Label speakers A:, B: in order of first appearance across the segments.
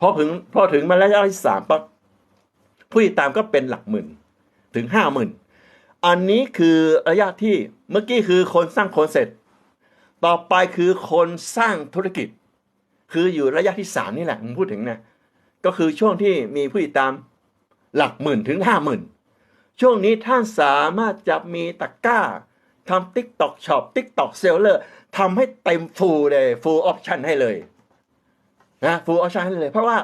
A: พอถึงพอถึงมาระยะที่สามปั๊บผู้ติดตามก็เป็นหลักหมื่นถึงห้าหมื่นอันนี้คือระยะที่เมื่อกี้คือคนสร้างคนเสร็จ ต่อไปคือคนสร้างธุรกิจ คืออยู่ระยะที่สามนี่แหละผมพูดถึงนะก็คือช่วงที่มีผู้ติดตามหลักหมื่นถึงห้าหมื่นช่วงนี้ท่านสามารถจะมีตะกร้าทำ TikTok Shop TikTok Seller ทำให้เต็มฟูลเลย full option ให้เลย นะ full option ให้เลย เพราะว่า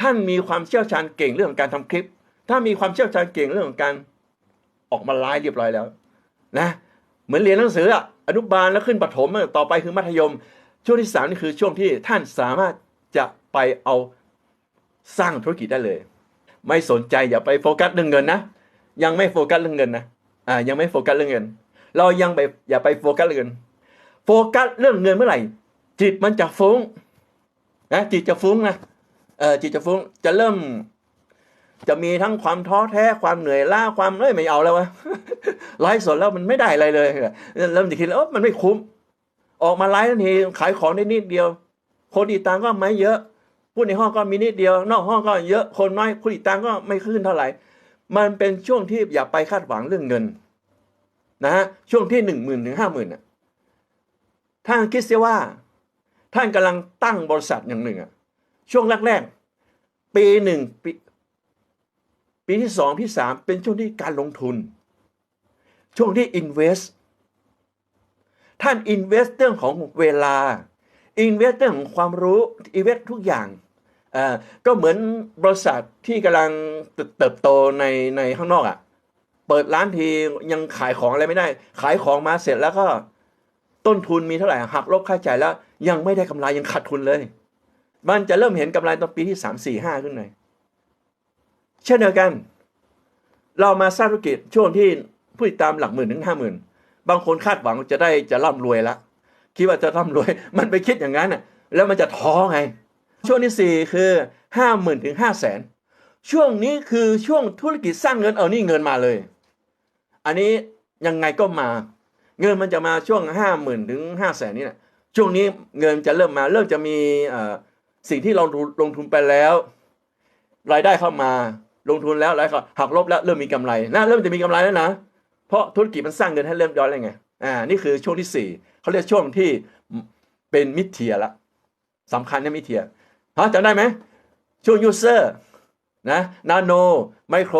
A: ท่านมีความเชี่ยวชาญเก่งเรื่องของการทำคลิป ถ้ามีความเชี่ยวชาญเก่งเรื่องของการออกมาไลฟ์เรียบร้อยแล้ว นะ เหมือนเรียนหนังสืออะอนุบาลแล้วขึ้นประถมต่อไปคือมัธยม ช่วงที่สามนี่คือช่วงที่ท่านสามารถจะไปเอาสร้างธุรกิจได้เลย ไม่สนใจอย่าไปโฟกัสเรื่องเงินนะยังไม่โฟกัสเรื่องเงินนะอ่ายังไม่โฟกัสเรื่องเงิน เรายังไปอย่าไปโฟกัสเรื่องเงิน โฟกัสเรื่องเงินเมื่อไหร่ จิตมันจะฟุ้ง นะจิตจะฟุ้งนะเออจิตจะฟุ้งจะเริ่ม จะมีทั้งความท้อแท้ความเหนื่อยล้าความเอ้ยไม่เอาแล้ววะไลฟ์สดแล้วมันไม่ได้อะไรเลยเริ่มจะคิดแล้วเออมันไม่คุ้ม ออกมาไลฟ์ทันทีขายของได้นิดเดียว คนติดตามก็ไม่เยอะพูดในห้องก็มีนิดเดียว นอกห้องก็เยอะคนน้อยผู้ติดตามก็ไม่ขึ้นเท่าไหร่ มันเป็นช่วงที่อย่าไปคาดหวังเรื่องเงินนะฮะช่วงที่หนึ่งหมื่นถึงห้าหมื่นอะท่าคิดเสียว่า ท่านกำลังตั้งบริษัทอย่างหนึ่งอะช่วงแรกๆ ปีหนึ่งปีปีที่สองที่สามเป็นช่วงที่การลงทุน ช่วงที่ invest ท่าน invest เรื่องของเวลา invest เรื่องของความรู้ invest ทุกอย่างก็เหมือนบริษัทที่กำลังเติบโตในในข้างนอกอะ เปิดร้านทียังขายของอะไรไม่ได้ ขายของมาเสร็จแล้วก็ต้นทุนมีเท่าไหร่หักลบค่าใช้จ่ายแล้ว ยังไม่ได้กำไรยังขาดทุนเลย มันจะเริ่มเห็นกำไรตอนปีที่สามสี่ห้าขึ้นเลยเช่นเดียวกัน เรามาสร้างธุรกิจช่วงที่ผู้ติดตามหลักหมื่นถึงห้าหมื่นบางคนคาดหวังจะได้จะร่ำรวยละคิดว่าจะร่ำรวย มันไปคิดอย่างนั้นอะ แล้วมันจะท้อไง ช่วงที่สี่คือห้าหมื่นถึงห้าแสนช่วงนี้คือช่วงธุรกิจสร้างเงินเอานี่เงินมาเลย อันนี้ยังไงก็มา เงินมันจะมาช่วงห้าหมื่นถึงห้าแสนนี่แหละ ช่วงนี้เงินจะเริ่มมา เริ่มจะมีสิ่งที่เราลงทุนไปแล้ว รายได้เข้ามาลงทุนแล้วแล้วก็หักลบแล้วเริ่มมีกำไรนะเริ่มจะมีกำไรแล้วนะ เพราะธุรกิจมันสร้างเงินให้เริ่มย้อนเลยไงอ่านี่คือช่วงที่สี่เขาเรียกช่วงที่เป็นมิเทียละสำคัญนะมิเทียฮะจำได้ไหมช่วงยูเซอร์นะนาโนไมโคร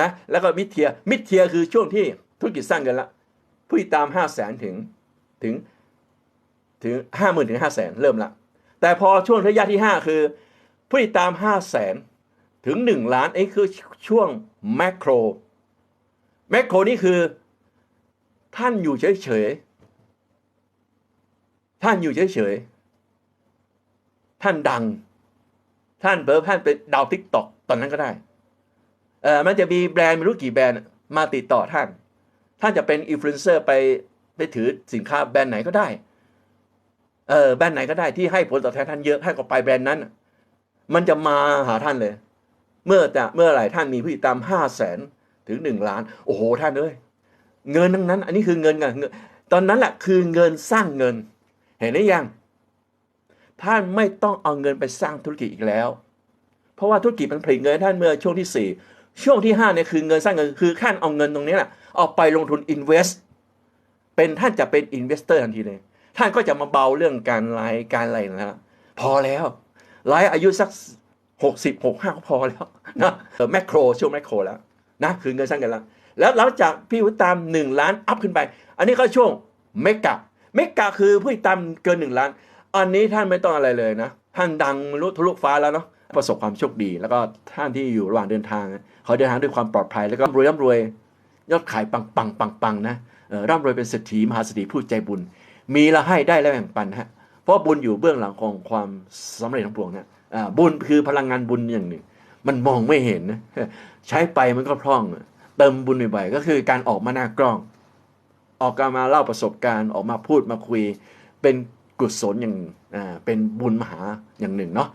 A: นะแล้วก็มิเทียมิเทียคือช่วงที่ธุรกิจสร้างเงินละผู้ติดตามห้าแสนถึงถึง ถึงห้าหมื่นถึงห้าแสนเริ่มละ แต่พอช่วงระยะที่ห้าคือผู้ติดตามห้าแสนถึงหนึ่งล้านไอ้คือช่วงแมกโครแมกโครนี่คือ ท่านอยู่เฉยๆท่านอยู่เฉยๆท่านดัง ท่านเบอร์ท่านเป็นดาวทิกตอกตอนนั้นก็ได้เออมันจะมีแบรนด์ไม่รู้กี่แบรนด์มาติดต่อท่าน ท่านจะเป็นอินฟลูเอนเซอร์ไปไปถือสินค้าแบรนด์ไหนก็ได้ เออแบรนด์ไหนก็ได้ที่ให้ผลตอบแทนท่านเยอะท่านก็ไปแบรนด์นั้น มันจะมาหาท่านเลย เมื่อจะเมื่อไหร่ท่านมีผู้ติดตามห้าแสนถึงหนึ่งล้าน โอ้โหท่านเอ้ยเงินทั้งนั้น อันนี้คือเงินไงเงินตอนนั้นแหละคือเงินสร้างเงิน เห็นหรือยัง ท่านไม่ต้องเอาเงินไปสร้างธุรกิจอีกแล้ว เพราะว่าธุรกิจมันผลิตเงินท่านเมื่อช่วงที่สี่ช่วงที่ห้าเนี่ยคือเงินสร้างเงินคือท่านเอาเงินตรงนี้แหละเอาไปลงทุน invest เป็นท่านจะเป็น investor ทันทีเลย ท่านก็จะมาเบาเรื่องการไลฟ์การอะไรแล้วพอแล้วไลฟ์อายุสักหกสิบหกห้าก็พอแล้วนะแมคโครช่วงแมคโครแล้วนะคือเงินสร้างเงินแล้วแล้วหลังจากพี่ผู้ตามหนึ่งล้านอัพขึ้นไป อันนี้ก็ช่วงเมกะเมกะคือผู้ติดตามเกินหนึ่งล้าน อันนี้ท่านไม่ต้องอะไรเลยนะ ท่านดังลุทะลุฟ้าแล้วเนาะประสบความโชคดี แล้วก็ท่านที่อยู่ระหว่างเดินทาง เขาเดินทางด้วยความปลอดภัย แล้วก็รวยร่ำรวย ยอดขายปังปังปังปังนะร่ำรวยเป็นเศรษฐีมหาเศรษฐีผู้ใจบุญ มีและให้ได้และแบ่งปันฮะเพราะบุญอยู่เบื้องหลังของความสำเร็จทั้งปวงนะอ่ยบุญคือพลังงานบุญอย่างหนึ่ง มันมองไม่เห็นนะใช้ไปมันก็พร่อง เติมบุญบ่อยๆก็คือการออกมาหน้ากล้อง ออกมาเล่าประสบการณ์ออกมาพูดมาคุย เป็นกุศลอย่างเป็นบุญมหาอย่างหนึ่งเนาะ